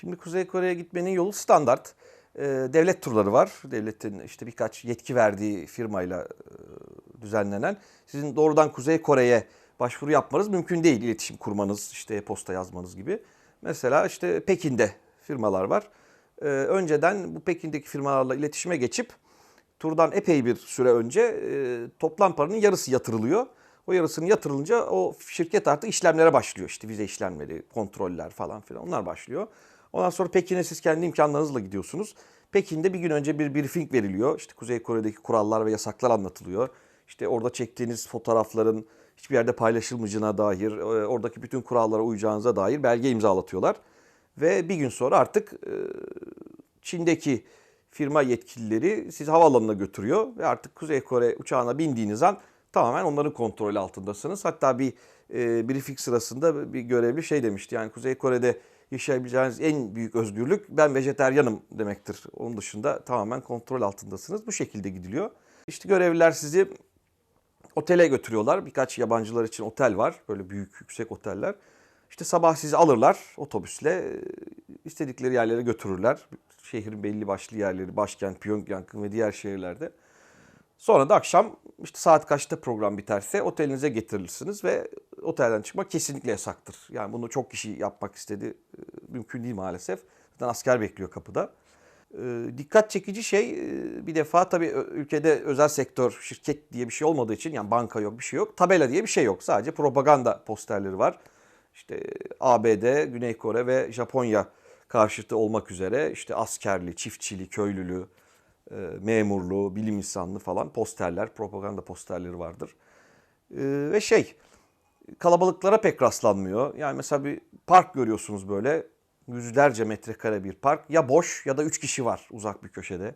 Şimdi Kuzey Kore'ye gitmenin yolu standart. Ee, devlet turları var. Devletin işte birkaç yetki verdiği firmayla e, düzenlenen. Sizin doğrudan Kuzey Kore'ye başvuru yapmanız mümkün değil. İletişim kurmanız, işte posta yazmanız gibi. Mesela işte Pekin'de firmalar var. Ee, önceden bu Pekin'deki firmalarla iletişime geçip turdan epey bir süre önce e, toplam paranın yarısı yatırılıyor. O yarısının yatırılınca o şirket artık işlemlere başlıyor. İşte vize işlemleri, kontroller falan filan onlar başlıyor. Ondan sonra Pekin'e siz kendi imkanlarınızla gidiyorsunuz. Pekin'de bir gün önce bir briefing veriliyor. İşte Kuzey Kore'deki kurallar ve yasaklar anlatılıyor. İşte orada çektiğiniz fotoğrafların hiçbir yerde paylaşılmayacağına dair, e, oradaki bütün kurallara uyacağınıza dair belge imzalatıyorlar. Ve bir gün sonra artık e, Çin'deki firma yetkilileri sizi havaalanına götürüyor ve artık Kuzey Kore uçağına bindiğiniz an tamamen onların kontrolü altındasınız. Hatta bir e, briefing sırasında bir görevli şey demişti. Yani Kuzey Kore'de yaşayabileceğiniz en büyük özgürlük ben vejeteryanım demektir. Onun dışında tamamen kontrol altındasınız. Bu şekilde gidiliyor. İşte görevliler sizi otele götürüyorlar. Birkaç yabancılar için otel var. Böyle büyük yüksek oteller. İşte sabah sizi alırlar otobüsle. e, istedikleri yerlere götürürler. Şehrin belli başlı yerleri, başkent Pyongyang ve diğer şehirlerde. Sonra da akşam işte saat kaçta program biterse otelinize getirilirsiniz ve otelden çıkmak kesinlikle yasaktır. Yani bunu çok kişi yapmak istedi. E, Mümkün değil maalesef. Zaten asker bekliyor kapıda. E, Dikkat çekici şey e, bir defa tabii ülkede özel sektör şirket diye bir şey olmadığı için yani banka yok bir şey yok. Tabela diye bir şey yok. Sadece propaganda posterleri var. İşte ABD, Güney Kore ve Japonya karşıtı olmak üzere işte askerli, çiftçili, köylülü, e, memurluğu, bilim insanlığı falan posterler, propaganda posterleri vardır. E, ve şey kalabalıklara pek rastlanmıyor. Yani mesela bir park görüyorsunuz böyle yüzlerce metrekare bir park. Ya boş ya da üç kişi var uzak bir köşede.